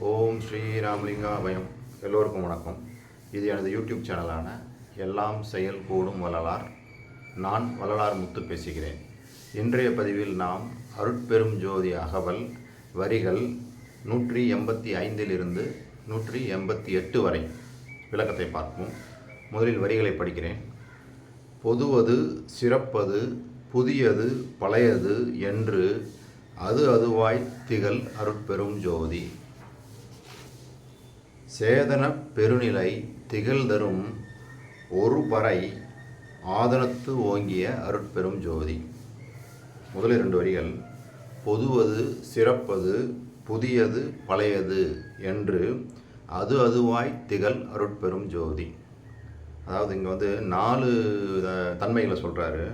ஓம் ஸ்ரீ ராமலிங்காபயம் எல்லோருக்கும் வணக்கம். இது எனது யூடியூப் சேனலான எல்லாம் செயல் கூடும் வள்ளலார். நான் வள்ளலார் முத்து பேசுகிறேன். இன்றைய பதிவில் நாம் அருட்பெரும் ஜோதி அகவல் வரிகள் நூற்றி எண்பத்தி ஐந்திலிருந்து நூற்றி எண்பத்தி எட்டு வரை. விளக்கத்தை பார்ப்போம். முதலில் வரிகளை படிக்கிறேன். பொதுவது சிறப்பது புதியது பழையது என்று அது அதுவாய் திகழ் அருட்பெரும் ஜோதி. சேதன பெருநிலை திகழ்தரும் ஒரு பறை ஆதனத்து ஓங்கிய அருட்பெரும் ஜோதி. முதல் இரண்டு வரிகள். பொதுவது சிறப்பது புதியது பழையது என்று அது அதுவாய் திகழ் அருட்பெரும் ஜோதி. அதாவது இங்கே வந்து நாலு தன்மைகளை சொல்கிறாரு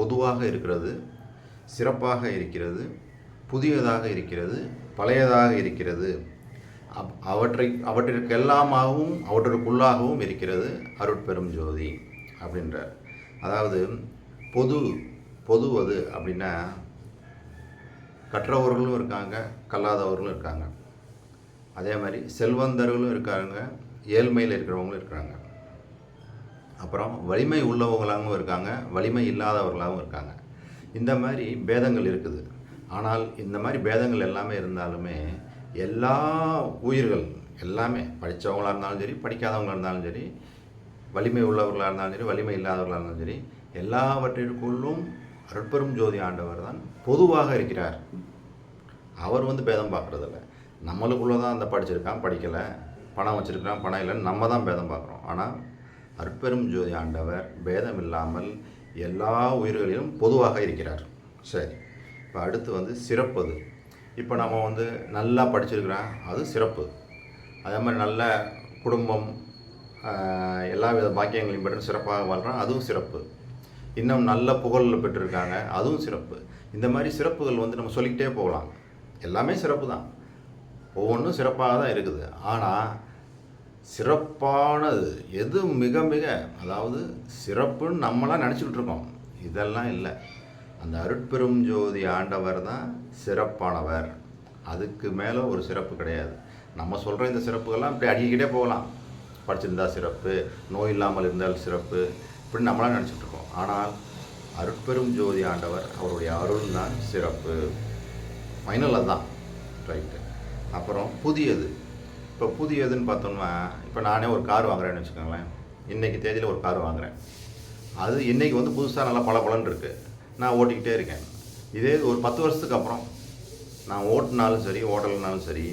பொதுவாக இருக்கிறது சிறப்பாக இருக்கிறது புதியதாக இருக்கிறது பழையதாக இருக்கிறது அவற்றை அவற்றிற்கெல்லாமாகவும் அவற்றிற்குள்ளாகவும் இருக்கிறது அருட்பெரும் ஜோதி அப்படின்றார். அதாவது பொது பொதுவது அப்படின்னா கற்றவர்களும் இருக்காங்க கல்லாதவர்களும் இருக்காங்க. அதே மாதிரி செல்வந்தர்களும் இருக்காங்க ஏழ்மையில் இருக்கிறவங்களும் இருக்கிறாங்க அப்புறம் வலிமை உள்ளவங்களாகவும் இருக்காங்க வலிமை இல்லாதவர்களாகவும் இருக்காங்க. இந்த மாதிரி பேதங்கள் இருக்குது. ஆனால் இந்த மாதிரி பேதங்கள் எல்லாமே இருந்தாலுமே எல்லா உயிர்கள் எல்லாமே படித்தவங்களாக இருந்தாலும் சரி படிக்காதவங்களாக இருந்தாலும் சரி வலிமை உள்ளவர்களாக இருந்தாலும் சரி வலிமை இல்லாதவர்களாக இருந்தாலும் சரி எல்லாவற்றிற்குள்ளும் அருட்பெரும் ஜோதி ஆண்டவர் தான் பொதுவாக இருக்கிறார். அவர் வந்து பேதம் பார்க்குறதில்ல. நம்மளுக்குள்ளே தான் அந்த படிச்சிருக்கான் படிக்கலை. பணம் வச்சுருக்கான் பணம் இல்லைன்னு நம்ம தான் பேதம் பார்க்குறோம். ஆனால் அற்பெரும் ஜோதி ஆண்டவர் பேதம் இல்லாமல் எல்லா உயிர்களிலும் பொதுவாக இருக்கிறார். சரி இப்போ அடுத்து வந்து சிறப்பது. இப்போ நம்ம வந்து நல்லா படிச்சிருக்கிறோம் அது சிறப்பு. அதே மாதிரி நல்ல குடும்பம் எல்லா வித பாக்கியங்களையும் பெற்று சிறப்பாக வாழ்கிறோம் அதுவும் சிறப்பு. இன்னும் நல்ல புகழில் பெற்றிருக்காங்க அதுவும் சிறப்பு. இந்த மாதிரி சிறப்புகள் வந்து நம்ம சொல்லிக்கிட்டே போகலாம். எல்லாமே சிறப்பு தான். ஒவ்வொன்றும் சிறப்பாக தான் இருக்குது. ஆனால் சிறப்பானது எது மிக மிக அதாவது சிறப்புன்னு நம்மளாம் நினச்சிக்கிட்டு இருக்கோம். இதெல்லாம் இல்லை. அந்த அருட்பெரும் ஜோதி ஆண்டவர் தான் சிறப்பானவர். அதுக்கு மேலே ஒரு சிறப்பு கிடையாது. நம்ம சொல்கிற இந்த சிறப்புகள்லாம் இப்படி அடிக்கிட்டே போகலாம். படிச்சிருந்தா சிறப்பு நோய் இல்லாமல் இருந்தால் சிறப்பு இப்படி நம்மளாம் நினச்சிட்ருக்கோம் ஆனால் அருட்பெரும் ஜோதி ஆண்டவர் அவருடைய அருள் தான் சிறப்பு. ஃபைனல் அதுதான் ரைட்டு அப்புறம் புதியது. இப்போ புதியதுன்னு பார்த்தோம்னா இப்போ நானே ஒரு கார் வாங்குறேன்னு வச்சுக்கோங்களேன். இன்றைக்கி தேதியில் ஒரு கார் வாங்குறேன். அது இன்றைக்கி வந்து புதுசாக நல்லா பல பலன் இருக்குது நான் ஓட்டிக்கிட்டே இருக்கேன். இதே ஒரு பத்து வருஷத்துக்கு அப்புறம் நான் ஓட்டினாலும் சரி ஓட்டலைனாலும் சரி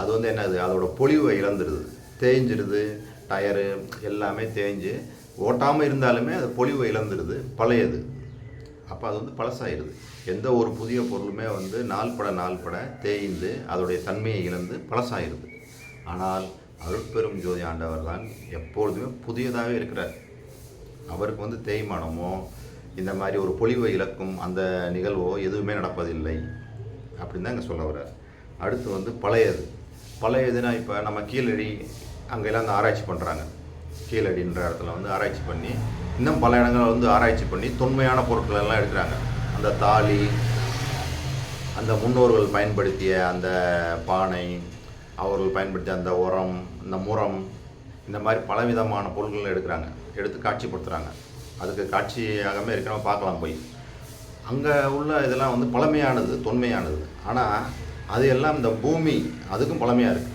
அது வந்து என்னது? அதோட பொலிவை இழந்துடுது தேஞ்சிடுது டயரு எல்லாமே தேஞ்சு ஓட்டாமல் இருந்தாலுமே அது பொலிவை இழந்துடுது பழையது. அப்போ அது வந்து பழசாயிடுது. எந்த ஒரு புதிய பொருளுமே வந்து நாள்பட நாள்பட தேய்ந்து அதோடைய தன்மையை இழந்து பழசாயிருது ஆனால் அருட்பெரும் ஜோதி ஆண்டவர் தான் எப்பொழுதுமே புதியதாகவே இருக்கிறார். அவருக்கு வந்து தேய்மானமோ இந்த மாதிரி ஒரு பொலிவை இழக்கும் அந்த நிகழ்வோ எதுவுமே நடப்பதில்லை அப்படின்னு தான் இங்கே சொல்ல வர்றார். அடுத்து வந்து பழையது. பழையதுன்னா இப்போ நம்ம கீழடி அங்கெல்லாம் அந்த ஆராய்ச்சி பண்ணுறாங்க கீழடின்ற இடத்துல வந்து ஆராய்ச்சி பண்ணி இன்னும் பல இடங்களில் வந்து ஆராய்ச்சி பண்ணி தொன்மையான பொருட்கள் எல்லாம் எடுக்கிறாங்க. அந்த தாலி அந்த முன்னோர்கள் பயன்படுத்திய அந்த பானை அவர்கள் பயன்படுத்திய அந்த உரம் இந்த முறம் இந்த மாதிரி பலவிதமான பொருட்கள் எடுக்கிறாங்க. எடுத்து காட்சிப்படுத்துகிறாங்க அதுக்கு காட்சியாகவே இருக்கிறவங்க பார்க்கலாம் போய். அங்கே உள்ள இதெல்லாம் வந்து பழமையானது தொன்மையானது. ஆனால் அது எல்லாம் இந்த பூமி அதுக்கும் பழமையாக இருக்குது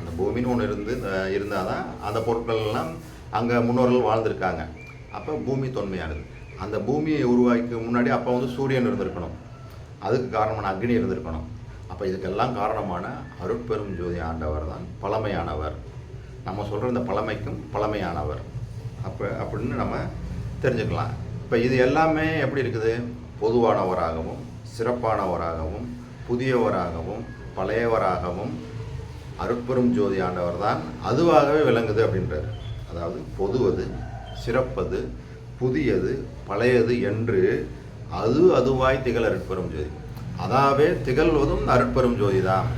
அந்த பூமின்னு ஒன்று இருந்து இருந்தால் தான் அந்த பொருட்கள் எல்லாம் அங்கே முன்னோர்கள் வாழ்ந்திருக்காங்க. அப்போ பூமி தொன்மையானது. அந்த பூமியை உருவாக்கி முன்னாடி அப்போ வந்து சூரியன் இருந்திருக்கணும். அதுக்கு காரணமான அக்னி இருந்திருக்கணும். அப்போ இதுக்கெல்லாம் காரணமான அருட்பெரும் ஜோதி ஆண்டவர் தான் பழமையானவர். நம்ம சொல்கிற இந்த பழமைக்கும் பழமையானவர். அப்போ அப்படின்னு நம்ம தெரிஞ்சுக்கலாம். இப்போ இது எல்லாமே எப்படி இருக்குது? பொதுவானவராகவும் சிறப்பானவராகவும் புதியவராகவும் பழையவராகவும் அருட்பெரும் ஜோதி ஆண்டவர் தான் அதுவாகவே விளங்குது அப்படின்றார். அதாவது பொதுவது சிறப்பது புதியது பழையது என்று அது அதுவாய் திகழ் அருட்பெரும் ஜோதி. அதாவே திகழ்வதும் அருட்பெரும் ஜோதி தான்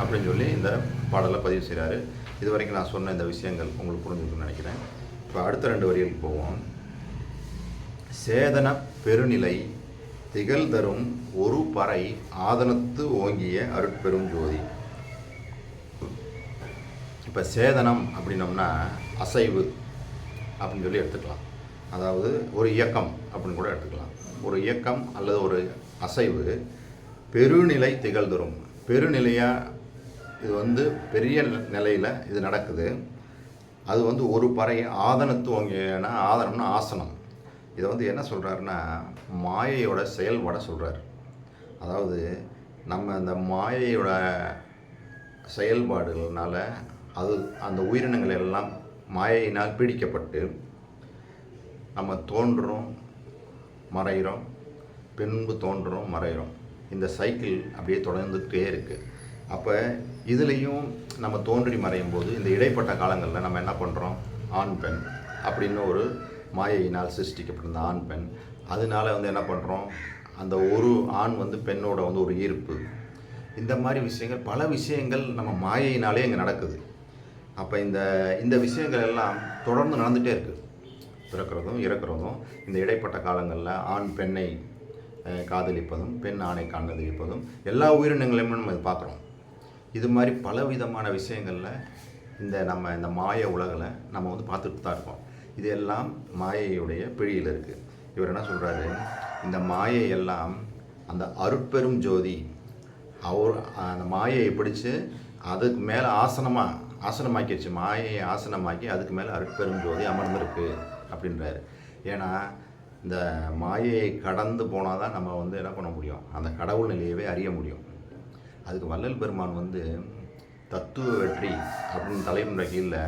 அப்படின்னு சொல்லி இந்த பாடலை பதிவு செய்கிறாரு இது வரைக்கும் நான் சொன்ன இந்த விஷயங்கள் உங்களுக்கு புரிஞ்சுக்கணும்னு நினைக்கிறேன். இப்போ அடுத்த ரெண்டு வரிகளுக்கு போவோம். சேதன பெருநிலை திகழ்தரும் ஒரு பறை ஆதனத்து ஓங்கிய அருட்பெரும் ஜோதி. இப்போ சேதனம் அப்படின்னோம்னா அசைவு அப்படின்னு சொல்லி எடுத்துக்கலாம். அதாவது ஒரு இயக்கம் அப்படின்னு கூட எடுத்துக்கலாம். ஒரு இயக்கம் அல்லது ஒரு அசைவு பெருநிலை திகழ் தரும் பெருநிலையாக இது வந்து பெரிய நிலையில் இது நடக்குது. அது வந்து ஒரு பறை ஆதனத்து ஓங்கியனா ஆதனம்னா ஆசனம். இதை வந்து என்ன சொல்கிறாருன்னா மாயையோட செயல்பாடை சொல்கிறார் அதாவது நம்ம அந்த மாயையோட செயல்பாடுகள்னால அது அந்த உயிரினங்கள் எல்லாம் மாயையினால் பீடிக்கப்பட்டு நம்ம தோன்றுறோம் மறைகிறோம் பின்பு தோன்றுறோம் மறைகிறோம். இந்த சைக்கிள் அப்படியே தொடர்ந்துகிட்டே இருக்குது அப்போ இதுலேயும் நம்ம தோன்றி மறையும் போது இந்த இடைப்பட்ட காலங்களில் நம்ம என்ன பண்ணுறோம் ஆண் பெண் அப்படின்னு ஒரு மாயையினால் சிருஷ்டிக்கப்பட்டிருந்த ஆண் பெண். அதனால வந்து என்ன பண்ணுறோம் அந்த ஒரு ஆண் வந்து பெண்ணோட வந்து ஒரு ஈர்ப்பு. இந்த மாதிரி விஷயங்கள் பல விஷயங்கள் நம்ம மாயையினாலே இங்கே நடக்குது. அப்போ இந்த இந்த விஷயங்கள் எல்லாம் தொடர்ந்து நடந்துகிட்டே இருக்குது பிறக்கிறதும் இறக்கிறதும் இந்த இடைப்பட்ட காலங்களில் ஆண் பெண்ணை காதலிப்பதும் பெண் ஆணை காதலிப்பதும் எல்லா உயிரினங்களையும் நம்ம இது பார்க்குறோம் இது மாதிரி பல விதமான விஷயங்களில் இந்த நம்ம இந்த மாய உலகில் நம்ம வந்து பார்த்துட்டு தான் இருக்கோம். இது எல்லாம் மாயையுடைய பிழியில் இருக்குது இவர் என்ன சொல்கிறாரு இந்த மாயை எல்லாம் அந்த அருட்பெரும் ஜோதி அவர் அந்த மாயையை பிடிச்சு அதுக்கு மேலே ஆசனமாக ஆசனமாக்கிடுச்சு. மாயையை ஆசனமாக்கி அதுக்கு மேலே அருட்பெரும் ஜோதி அமர்ந்திருக்கு அப்படின்றாரு. ஏன்னா இந்த மாயையை கடந்து போனால் தான் நம்ம வந்து என்ன பண்ண முடியும்? அந்த கடவுள் நிலையவே அறிய முடியும். அதுக்கு வள்ளல் பெருமான் வந்து தத்துவ வெற்றி அப்படின்னு தலைமுறை கீழில்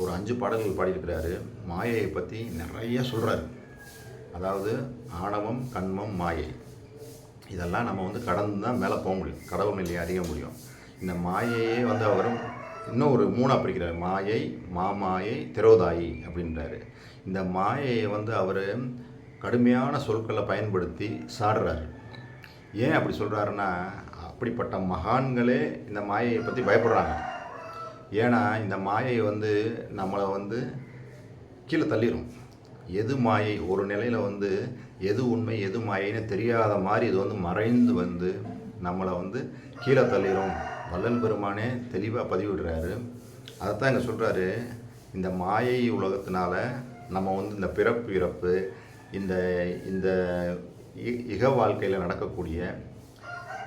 ஒரு அஞ்சு பாடல்கள் பாடியிருக்கிறாரு. மாயையை பற்றி நிறைய சொல்கிறாரு அதாவது ஆணவம் கண்மம் மாயை. இதெல்லாம் நம்ம வந்து கடந்து தான் மேலே போக முடியும். கடவுள் நிலையை அறிய முடியும். இந்த மாயையே வந்து அவர் இன்னும் ஒரு மூணாக பிரிக்கிறார். மாயை மாமாயை திரோதாயி அப்படின்றாரு. இந்த மாயையை வந்து அவர் கடுமையான சொற்களை பயன்படுத்தி சாடுறாரு. ஏன் அப்படி சொல்கிறாருன்னா அப்படிப்பட்ட மகான்களே இந்த மாயையை பற்றி பயப்படுறாங்க. ஏன்னா இந்த மாயை வந்து நம்மளை வந்து கீழே தள்ளிடும் எது மாயை? ஒரு நிலையில் வந்து எது உண்மை எது மாயைன்னு தெரியாத மாதிரி இது வந்து மறைந்து வந்து நம்மளை வந்து கீழே தள்ளிடும் வள்ளல் பெருமானே தெளிவாக பதிவிடுறாரு. அதைத்தான் இங்கே சொல்கிறாரு இந்த மாயை உலகத்தினால நம்ம வந்து இந்த பிறப்பு இறப்பு இந்த இந்த இ- இக வாழ்க்கையில் நடக்கக்கூடிய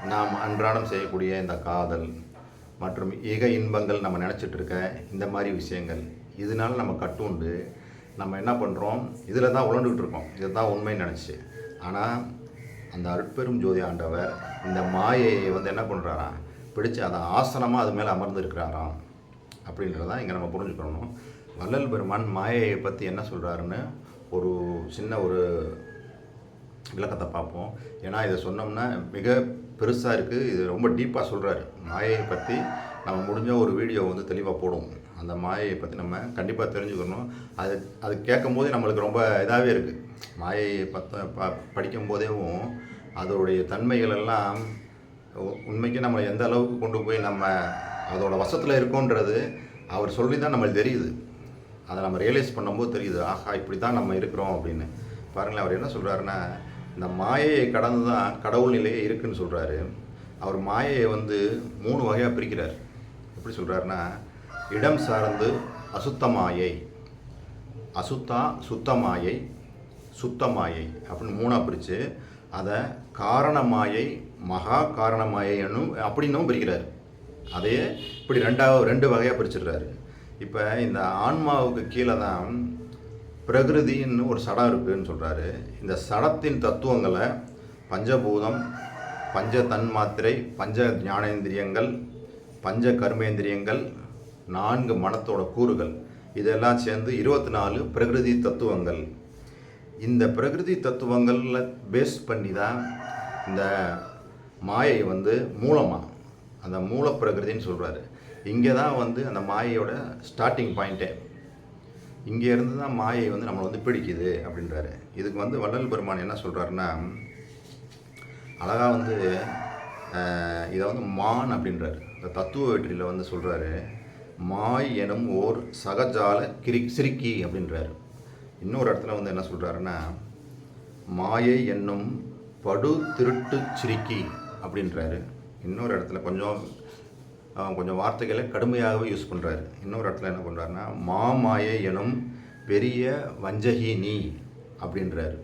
நாம் அன்றாடம் செய்யக்கூடிய இந்த காதல் மற்றும் இக இன்பங்கள் நம்ம நினச்சிட்டு இருக்க இந்த மாதிரி விஷயங்கள் இதனால நம்ம கட்டுண்டு நம்ம என்ன பண்ணுறோம் இதில் தான் உழண்டுக்கிட்டு இருக்கோம் இதை தான் உண்மைன்னு நினச்சி. ஆனால் அந்த அருட்பெரும் ஜோதி ஆண்டவர் இந்த மாயையை வந்து என்ன பண்ணுறாராம் பிடிச்சு அதை ஆசனமாக அது மேலே அமர்ந்து இருக்கிறாராம் அப்படின்றதான் இங்கே நம்ம புரிஞ்சுக்கணும். வள்ளல் பெருமான் மாயையை பற்றி என்ன சொல்கிறாருன்னு ஒரு சின்ன ஒரு விளக்கத்தை பார்ப்போம். ஏன்னா இதை சொன்னோம்னா மிக பெருசாக இருக்குது இது ரொம்ப டீப்பாக சொல்கிறாரு மாயையை பற்றி நம்ம முடிஞ்ச ஒரு வீடியோ வந்து தெளிவாக போடுவோம். அந்த மாயையை பற்றி நம்ம கண்டிப்பாக தெரிஞ்சுக்கணும். அது அது கேட்கும் போதே நம்மளுக்கு ரொம்ப இதாகவே இருக்குது மாயையை பற்ற ப படிக்கும் போதேவும் அதோடைய தன்மைகள் எல்லாம் உண்மைக்கு நம்ம எந்த அளவுக்கு கொண்டு போய் நம்ம அதோட வசத்தில் இருக்கோன்றது அவர் சொல்லி தான் நம்மளுக்கு தெரியுது. அதை நம்ம ரியலைஸ் பண்ணும்போது தெரியுது. ஆஹா இப்படி தான் நம்ம இருக்கிறோம் அப்படின்னு. பாருங்களேன் அவர் என்ன சொல்கிறாருன்னா இந்த மாயையை கடந்து தான் கடவுள் நிலையே இருக்குன்னு சொல்கிறாரு அவர் மாயையை வந்து மூணு வகையாக பிரிக்கிறார். எப்படி சொல்கிறாருன்னா இடம் சார்ந்து அசுத்த மாயை அசுத்தா சுத்த மாயை சுத்த மாயை அப்படின்னு மூணாக பிரித்து அதை காரண மாயை மகா காரணமாயை மாயைன்னும் அப்படின்னும் பிரிக்கிறார். அதையே இப்படி ரெண்டாவது ரெண்டு வகையாக பிரிச்சிடுறாரு. இப்போ இந்த ஆன்மாவுக்கு கீழே தான் பிரகிருதின்னு ஒரு சடம் இருக்குன்னு சொல்கிறாரு இந்த சடத்தின் தத்துவங்களை பஞ்சபூதம் பஞ்ச தன்மாத்திரை பஞ்ச ஞானேந்திரியங்கள் பஞ்ச கர்மேந்திரியங்கள் நான்கு மனத்தோட கூறுகள் இதெல்லாம் சேர்ந்து இருபத்தி நாலு பிரகிருதி தத்துவங்கள். இந்த பிரகிருதி தத்துவங்களில் பேஸ் பண்ணி தான் இந்த மாயை வந்து மூலமாக அந்த மூல பிரகிருதின்னு சொல்கிறாரு இங்கே தான் வந்து அந்த மாயையோட ஸ்டார்டிங் பாயிண்ட்டே இங்கே இருந்து தான் மாயை வந்து நம்மளை வந்து பிடிக்குது அப்படின்றாரு. இதுக்கு வந்து வள்ளல் பெருமான் என்ன சொல்கிறாருன்னா அழகாக வந்து இதை வந்து மான் அப்படின்றாரு. இந்த தத்துவ வெற்றியில் வந்து சொல்கிறாரு மாய் எனும் ஓர் சகஜால கிரி சிரிக்கி அப்படின்றாரு. இன்னொரு இடத்துல வந்து என்ன சொல்கிறாருன்னா மாயை என்னும் படு திருட்டு சிரிக்கி அப்படின்றாரு. இன்னொரு இடத்துல கொஞ்சம் கொஞ்சம் வார்த்தைகளை கடுமையாகவே யூஸ் பண்ணுறாரு இன்னொரு இடத்துல என்ன பண்ணுறாருன்னா மாமாயை எனும் பெரிய வஞ்சகி நீ அப்படின்றாரு.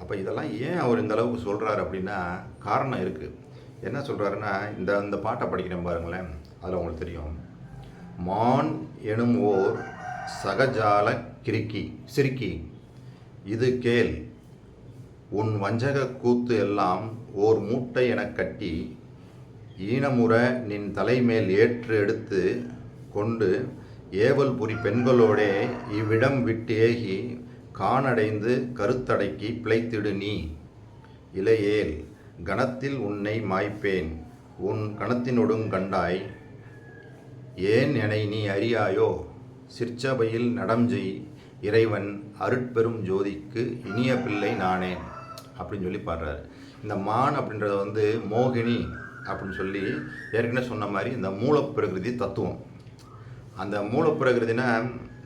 அப்போ இதெல்லாம் ஏன் அவர் இந்த அளவுக்கு சொல்கிறாரு அப்படின்னா காரணம் இருக்குது என்ன சொல்கிறாருன்னா இந்த இந்த பாட்டை படிக்கிறேன் பாருங்களேன் அதில் உங்களுக்கு தெரியும். மான் எனும் ஓர் சகஜால கிறுக்கி சிரிக்கி இது கேள் உன் வஞ்சக கூத்து எல்லாம் ஓர் மூட்டை எனக் கட்டி ஈனமுற நின் தலைமேல் ஏற்று எடுத்து கொண்டு ஏவல் புரி பெண்களோடே இவ்விடம் விட்டு ஏகி காணடைந்து கருத்தடக்கி பிழைத்திடு நீ. இலையேல் கணத்தில் உன்னை மாய்ப்பேன். உன் கணத்தினொடுங் கண்டாய். ஏன் என்னை நீ அறியாயோ? சிற்சபையில் நடம்ஜெய் இறைவன் அருட்பெரும் ஜோதிக்கு இனிய பிள்ளை நானே அப்படின்னு சொல்லி பாடுறாரு. இந்த மான் அப்படின்றத வந்து மோகினி அப்படின்னு சொல்லி ஏற்கனவே சொன்ன மாதிரி இந்த மூலப்பிரகிருதி தத்துவம். அந்த மூலப்பிரகிருதினா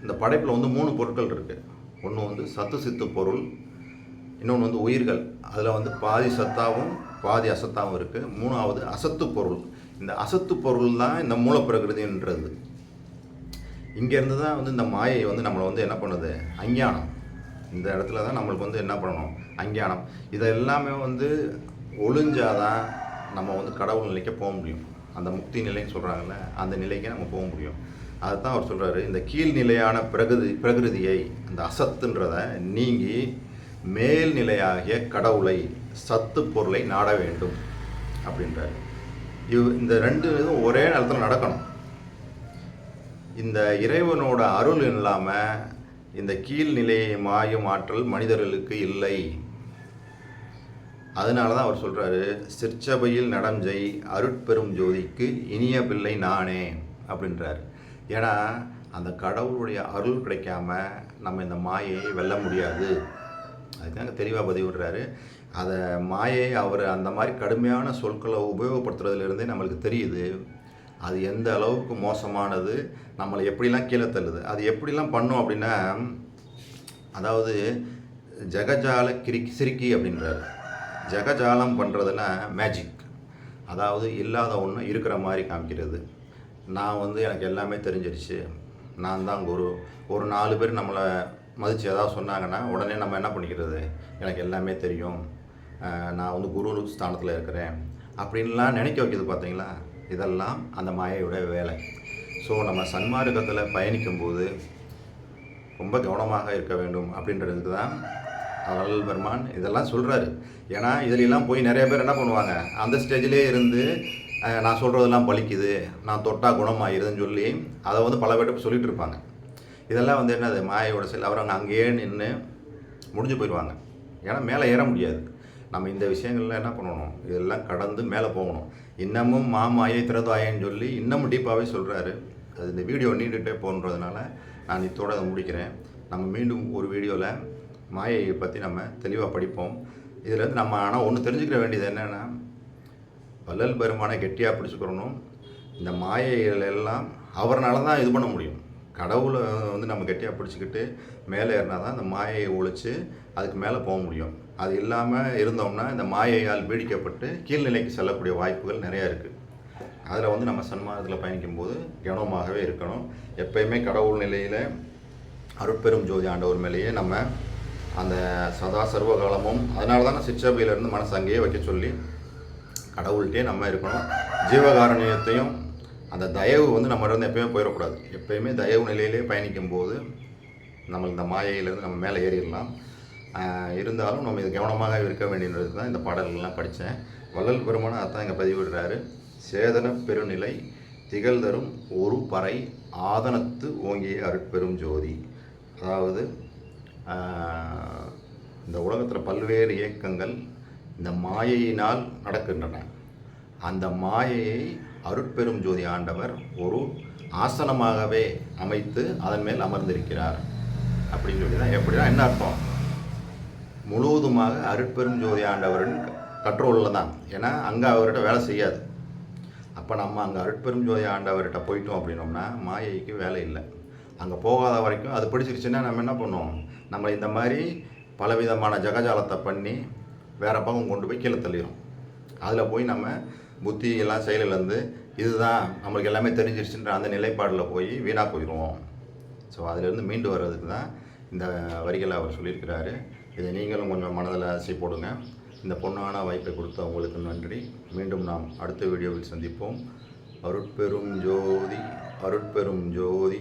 இந்த படைப்பில் வந்து மூணு பொருட்கள் இருக்குது ஒன்று வந்து சத்து சித்து பொருள் இன்னொன்று வந்து உயிர்கள். அதில் வந்து பாதி சத்தாவும் பாதி அசத்தாவும் இருக்குது மூணாவது அசத்து பொருள். இந்த அசத்து பொருள் தான் இந்த மூலப்பிரகிருதின்றது. இங்கேருந்து தான் வந்து இந்த மாயை வந்து நம்மளை வந்து என்ன பண்ணுது? அஞ்ஞானம். இந்த இடத்துல தான் நம்மளுக்கு வந்து என்ன பண்ணணும்? அஞ்ஞானம். இதை எல்லாமே வந்து ஒளிஞ்சாதான் நம்ம வந்து கடவுள் நிலைக்கு போக முடியும். அந்த முக்தி நிலைன்னு சொல்கிறாங்கல்ல அந்த நிலைக்கு நம்ம போக முடியும். அதுதான் அவர் சொல்கிறாரு இந்த கீழ்நிலையான பிரகிருதி பிரகிருதியை அந்த அசத்துன்றத நீங்கி மேல்நிலையாகிய கடவுளை சத்து பொருளை நாட வேண்டும் அப்படின்றார். இவ் இந்த ரெண்டு இதுவும் ஒரே நேரத்தில் நடக்கணும். இந்த இறைவனோட அருள் இல்லாமல் இந்த கீழ்நிலையை மாயும் ஆற்றல் மனிதர்களுக்கு இல்லை. அதனால தான் அவர் சொல்கிறாரு சிற்சபையில் நடஞ்சை அருட்பெரும் ஜோதிக்கு இனிய பிள்ளை நானே அப்படின்றார். ஏன்னா அந்த கடவுளுடைய அருள் கிடைக்காம நம்ம இந்த மாயையை வெல்ல முடியாது. அதுக்காக தெளிவாக பதிவிடுறாரு அதை மாயை அவர் அந்த மாதிரி கடுமையான சொற்களை உபயோகப்படுத்துறதுலேருந்தே நம்மளுக்கு தெரியுது. அது எந்த அளவுக்கு மோசமானது நம்மளை எப்படிலாம் கீழே தள்ளுது அது எப்படிலாம் பண்ணும் அப்படின்னா அதாவது ஜெகஜால கிரி சிரிக்கி அப்படின்றாரு. ஜெகஜாலம் பண்ணுறதுனா மேஜிக் அதாவது இல்லாத ஒன்று இருக்கிற மாதிரி காமிக்கிறது. நான் வந்து எனக்கு எல்லாமே தெரிஞ்சிருச்சு. நான் தான் குரு ஒரு நாலு பேர் நம்மளை மதித்து ஏதாவது சொன்னாங்கன்னா உடனே நம்ம என்ன பண்ணிக்கிறது? எனக்கு எல்லாமே தெரியும். நான் வந்து குரு ஸ்தானத்தில் இருக்கிறேன். அப்படின்லாம் நினைக்க வைக்கிறது பார்த்தீங்களா இதெல்லாம் அந்த மாயையுடைய வேலை. ஸோ நம்ம சன்மார்க்கத்தில் பயணிக்கும்போது ரொம்ப கவனமாக இருக்க வேண்டும் அப்படின்றதுக்கு தான் அருள் பெருமான் இதெல்லாம் சொல்கிறாரு ஏன்னா இதிலெல்லாம் போய் நிறைய பேர் என்ன பண்ணுவாங்க? அந்த ஸ்டேஜிலே இருந்து நான் சொல்கிறதெல்லாம் பலிக்குது நான் தொட்டால் குணமாயிருதுன்னு சொல்லி அதை வந்து பல பேர்ட்டு சொல்லிகிட்டு இருப்பாங்க. இதெல்லாம் வந்து என்னது? மாயோட செல் அவர் அங்கேயே நின்று முடிஞ்சு போயிடுவாங்க. ஏன்னா மேலே ஏற முடியாது. நம்ம இந்த விஷயங்கள்லாம் என்ன பண்ணணும்? இதெல்லாம் கடந்து மேலே போகணும். இன்னமும் மாமாயை திறதாயன்னு சொல்லி இன்னமும் டீப்பாகவே சொல்கிறாரு அது இந்த வீடியோ நீண்டுகிட்டே போன்றதுனால நான் இத்தோட அதை முடிக்கிறேன். நம்ம மீண்டும் ஒரு வீடியோவில் மாயையை பற்றி நம்ம தெளிவாக படிப்போம். இதில் நம்ம ஆனால் ஒன்று தெரிஞ்சுக்கிற வேண்டியது என்னென்னா வள்ளல் பெருமானை கெட்டியாக பிடிச்சிக்கிறணும். இந்த மாயைகள் எல்லாம் அவர்னால தான் இது பண்ண முடியும். கடவுளை வந்து நம்ம கெட்டியாக பிடிச்சிக்கிட்டு மேலே ஏறினா தான் இந்த மாயையை ஒழிச்சு அதுக்கு மேலே போக முடியும். அது இல்லாமல் இருந்தோம்னா இந்த மாயையால் பீடிக்கப்பட்டு கீழ்நிலைக்கு செல்லக்கூடிய வாய்ப்புகள் நிறையா இருக்குது அதில் வந்து நம்ம சன்மானத்தில் பயணிக்கும்போது கவனமாகவே இருக்கணும். எப்பயுமே கடவுள் நிலையில் அருட்பெரும் ஜோதி ஆண்டவர் மேலேயே நம்ம அந்த சதா சர்வகாலமும் அதனால தான் சிற்றபையிலேருந்து மனசு அங்கேயே வைக்க சொல்லி கடவுள்கிட்டே நம்ம இருக்கணும். ஜீவகாரணியத்தையும் அந்த தயவு வந்து நம்ம இருந்து எப்பயுமே போயிடக்கூடாது எப்பயுமே தயவு நிலையிலே பயணிக்கும் போது நம்மளுக்கு இந்த மாயையிலேருந்து நம்ம மேலே ஏறிடலாம். இருந்தாலும் நம்ம இது கவனமாக இருக்க வேண்டியது தான் இந்த பாடல்கள்லாம் படித்தேன். வள்ளல் பெருமான அதான் இங்கே பதிவிடுறாரு. சேதன பெருநிலை திகழ் தரும் ஒரு பறை ஆதனத்து ஓங்கிய அருட்பெரும் ஜோதி. அதாவது இந்த உலகத்தில் பல்வேறு இயக்கங்கள் இந்த மாயையினால் நடக்கின்றன. அந்த மாயையை அருட்பெரும் ஜோதி ஆண்டவர் ஒரு ஆசனமாகவே அமைத்து அதன் மேல் அமர்ந்திருக்கிறார். அப்படின்னு சொல்லி தான் எப்படின்னா என்ன அர்த்தம்? முழுவதுமாக அருட்பெரும் ஜோதி ஆண்டவரின் கண்ட்ரோலில் தான். ஏன்னா அங்கே அவர்கிட்ட வேலை செய்யாது. அப்போ நம்ம அங்கே அருட்பெரும் ஜோதி ஆண்டவர்கிட்ட போயிட்டோம் அப்படின்னோம்னா மாயைக்கு வேலை இல்லை. அங்கே போகாத வரைக்கும் அது பிடிச்சிருச்சுன்னா நம்ம என்ன பண்ணுவோம்? நம்ம இந்த மாதிரி பலவிதமான ஜகஜாலத்தை பண்ணி வேற பக்கம் கொண்டு போய் கீழே தள்ளிடும் அதில் போய் நம்ம புத்தி எல்லாம் செயலிலேருந்து இதுதான் நம்மளுக்கு எல்லாமே தெரிஞ்சிருச்சுன்ற அந்த நிலைப்பாடில் போய் வீணாக போயிடுவோம் ஸோ அதிலிருந்து மீண்டு வர்றதுக்கு தான் இந்த வரிகளை அவர் சொல்லியிருக்கிறாரு. இதை நீங்களும் கொஞ்சம் மனதில் அசை போடுங்க. இந்த பொண்ணான வாய்ப்பை கொடுத்த உங்களுக்கு நன்றி. மீண்டும் நாம் அடுத்த வீடியோவில் சந்திப்போம். அருட்பெரும் ஜோதி அருட்பெரும் ஜோதி.